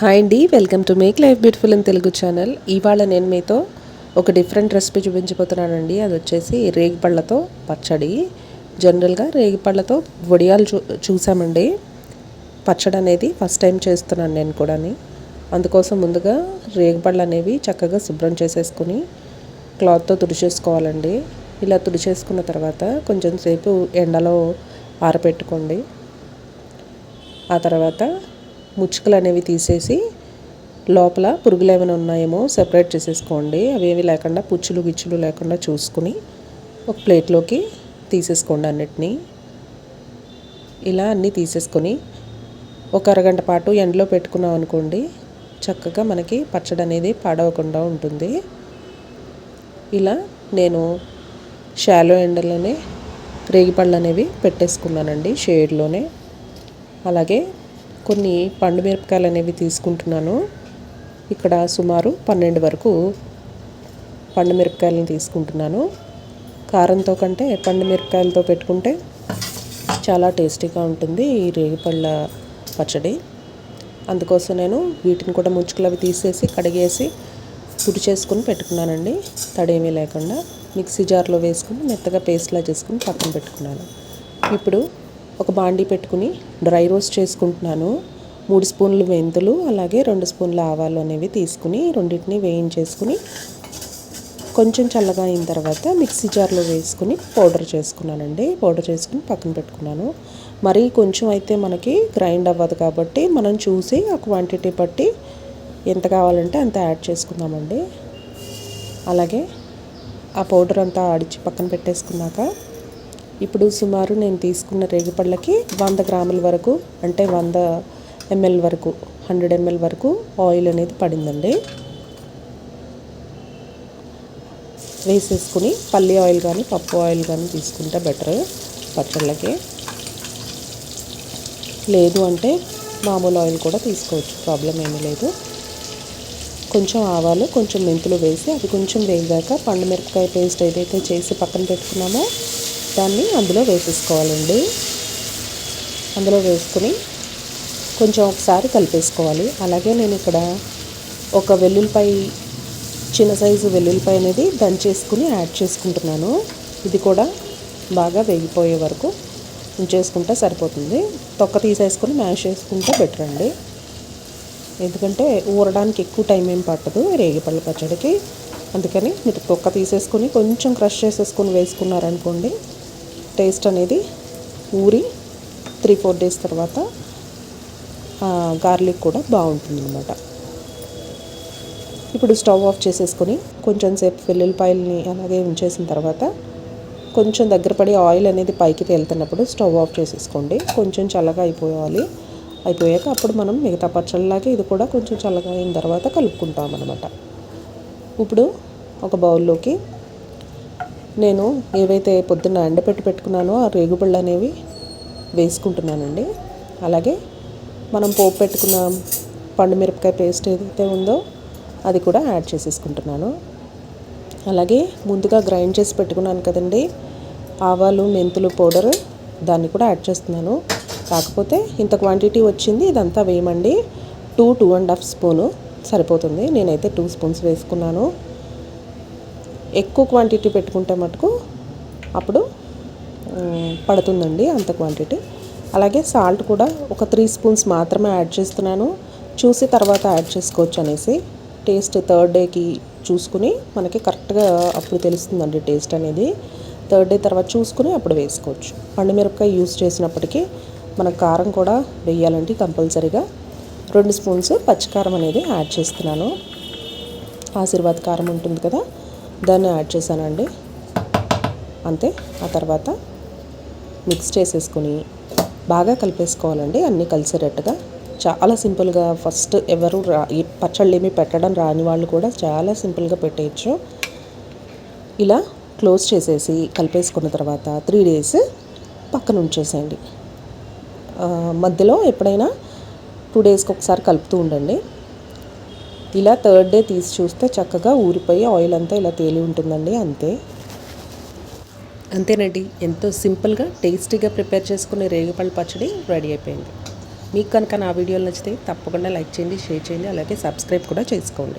Hi అండి welcome to make life beautiful in Telugu channel ఇవాళ నేను మీతో ఒక డిఫరెంట్ రెసిపీ చూపించబోతున్నానండి. అది వచ్చేసి రేగిపళ్ళతో పచ్చడి. జనరల్గా రేగిపళ్ళతో వడియాలు చూ చూసామండి. పచ్చడి అనేది ఫస్ట్ టైం చేస్తున్నాను నేను కూడా అందుకోసం ముందుగా రేగిపళ్ళు అనేవి చక్కగా శుభ్రం చేసేసుకుని క్లాత్తో తుడిచేసుకోవాలండి. ఇలా తుడిచేసుకున్న తర్వాత కొంచెం సేపు ఎండలో ఆరపెట్టుకోండి. ఆ తర్వాత ముచ్చుకలు అనేవి తీసేసి లోపల పురుగులు ఏమైనా ఉన్నాయేమో సెపరేట్ చేసేసుకోండి. అవేవి లేకుండా పుచ్చులు గిచ్చులు లేకుండా చూసుకుని ఒక ప్లేట్లోకి తీసేసుకోండి అన్నిటినీ. ఇలా అన్నీ తీసేసుకొని ఒక అరగంట పాటు ఎండలో పెట్టుకున్నాం అనుకోండి చక్కగా మనకి పచ్చడి అనేది పాడవకుండా ఉంటుంది. ఇలా నేను షాలో ఎండలోనే రేగిపళ్ళు అనేవి పెట్టేసుకున్నానండి షేడ్లోనే. అలాగే కొన్ని పండు మిరపకాయలు అనేవి తీసుకుంటున్నాను. ఇక్కడ సుమారు పన్నెండు వరకు పండు మిరపకాయలను తీసుకుంటున్నాను. కారంతో కంటే పండు మిరపకాయలతో పెట్టుకుంటే చాలా టేస్టీగా ఉంటుంది ఈ రేగిపళ్ళ పచ్చడి. అందుకోసం నేను వీటిని కూడా ముచ్చుకులు అవి తీసేసి కడిగేసి పుడి చేసుకుని పెట్టుకున్నానండి. తడేమీ లేకుండా మిక్సీ జార్లో వేసుకుని మెత్తగా పేస్ట్లా చేసుకుని పక్కన పెట్టుకున్నాను. ఇప్పుడు ఒక బాండీ పెట్టుకుని డ్రై రోస్ట్ చేసుకుంటున్నాను. మూడు స్పూన్లు మెంతులు అలాగే రెండు స్పూన్ల ఆవాలు అనేవి తీసుకుని రెండింటిని వేయించేసుకుని కొంచెం చల్లగా అయిన తర్వాత మిక్సీ జార్లో వేసుకుని పౌడర్ చేసుకున్నానండి. పౌడర్ చేసుకుని పక్కన పెట్టుకున్నాను. మరీ కొంచెం అయితే మనకి గ్రైండ్ అవ్వదు కాబట్టి మనం చూసి ఆ క్వాంటిటీ బట్టి ఎంత కావాలంటే అంత యాడ్ చేసుకుందామండి. అలాగే ఆ పౌడర్ అంతా ఆడిచి పక్కన పెట్టేసుకున్నాక ఇప్పుడు సుమారు నేను తీసుకున్న రేగిపళ్ళకి వంద గ్రాముల వరకు అంటే వంద ఎంఎల్ వరకు హండ్రెడ్ ఎంఎల్ వరకు ఆయిల్ అనేది పడిందండి. వేసేసుకుని పల్లి ఆయిల్ కానీ పప్పు ఆయిల్ కానీ తీసుకుంటే బెటర్ పచ్చళ్ళకి లేదు అంటే మామూలు ఆయిల్ కూడా తీసుకోవచ్చు ప్రాబ్లం ఏమీ లేదు. కొంచెం ఆవాలు కొంచెం మెంతులు వేసి అది కొంచెం వేగాక పండు మిరపకాయ పేస్ట్ ఏదైతే చేసి పక్కన పెట్టుకున్నామో దాన్ని అందులో వేసేసుకోవాలండి. అందులో వేసుకుని కొంచెం ఒకసారి కలిపేసుకోవాలి. అలాగే నేను ఇక్కడ ఒక వెల్లుల్లిపాయ చిన్న సైజు వెల్లుల్లిపాయ అనేది దంచేసుకుని యాడ్ చేసుకుంటున్నాను. ఇది కూడా బాగా వేగిపోయే వరకు ఉంచేసుకుంటే సరిపోతుంది. తొక్క తీసేసుకొని మ్యాష్ చేసుకుంటే బెటర్ అండి. ఎందుకంటే ఊరడానికి ఎక్కువ టైం ఏం పట్టదు రేగిపళ్ళ పచ్చడికి. అందుకని మీరు తొక్క తీసేసుకొని కొంచెం క్రష్ చేసేసుకొని వేసుకున్నారనుకోండి టేస్ట్ అనేది ఊరి త్రీ ఫోర్ డేస్ తర్వాత గార్లిక్ కూడా బాగుంటుంది అనమాట ఇప్పుడు స్టవ్ ఆఫ్ చేసేసుకొని కొంచెం సేపు వెల్లుల్లిపాయలని అలాగే ఉంచేసిన తర్వాత కొంచెం దగ్గర పడి ఆయిల్ అనేది పైకి తేలుతున్నప్పుడు స్టవ్ ఆఫ్ చేసేసుకోండి. కొంచెం చల్లగా అయిపోవాలి. అయిపోయాక అప్పుడు మనం మిగతా పచ్చళ్ళలాగే ఇది కూడా కొంచెం చల్లగా అయిన తర్వాత కలుపుకుంటాం అనమాట ఇప్పుడు ఒక బౌల్లోకి నేను ఏవైతే పొద్దున్న ఎండపెట్టి పెట్టుకున్నానో ఆ రేగుబళ్ళు అనేవి వేసుకుంటున్నానండి. అలాగే మనం పోపు పెట్టుకున్న పండు మిరపకాయ పేస్ట్ ఏదైతే ఉందో అది కూడా యాడ్ చేసేసుకుంటున్నాను. అలాగే ముందుగా గ్రైండ్ చేసి పెట్టుకున్నాను కదండి ఆవాలు మెంతులు పౌడర్ దాన్ని కూడా యాడ్ చేస్తున్నాను. కాకపోతే ఇంత క్వాంటిటీ వచ్చింది ఇదంతా వేయమండి. Two two and half spoon సరిపోతుంది. నేనైతే టూ స్పూన్స్ వేసుకున్నాను. ఎక్కువ క్వాంటిటీ పెట్టుకుంటే మటుకు అప్పుడు పడుతుందండి అంత క్వాంటిటీ అలాగే సాల్ట్ కూడా ఒక త్రీ స్పూన్స్ మాత్రమే యాడ్ చేస్తున్నాను. చూసి తర్వాత యాడ్ చేసుకోవచ్చు అనేసి. టేస్ట్ థర్డ్ డేకి చూసుకుని మనకి కరెక్ట్గా అప్పుడు తెలుస్తుందండి టేస్ట్ అనేది. థర్డ్ డే తర్వాత చూసుకుని అప్పుడు వేసుకోవచ్చు. పండుమిరపకాయ యూస్ చేసినప్పటికీ మన కారం కూడా వేయాలండి కంపల్సరీగా. రెండు స్పూన్స్ పచ్చికారం అనేది యాడ్ చేస్తున్నాను. ఆశీర్వాద్ కారం ఉంటుంది కదా దాన్ని యాడ్ చేశానండి. అంతే ఆ తర్వాత మిక్స్ చేసేసుకొని బాగా కలిపేసుకోవాలండి అన్నీ కలిసేటట్టుగా. చాలా సింపుల్గా ఫస్ట్ ఎవరు రా ఈ పచ్చళ్ళు ఏమి పెట్టడం రాని వాళ్ళు కూడా చాలా సింపుల్గా పెట్టేయచ్చు. ఇలా క్లోజ్ చేసేసి కలిపేసుకున్న తర్వాత త్రీ డేస్ పక్కన ఉంచేసేయండి. మధ్యలో ఎప్పుడైనా టూ డేస్కి ఒకసారి కలుపుతూ ఉండండి. ఇలా థర్డ్ డే తీసి చూస్తే చక్కగా ఊరిపోయి ఆయిల్ అంతా ఇలా తేలి ఉంటుందండి అంతే. అంతేనండి. ఎంతో సింపుల్గా టేస్టీగా ప్రిపేర్ చేసుకునే రేగిపళ్ళు పచ్చడి రెడీ అయిపోయింది. మీకు కనుక నా వీడియోలు నచ్చితే తప్పకుండా లైక్ చేయండి షేర్ చేయండి అలాగే సబ్స్క్రైబ్ కూడా చేసుకోండి.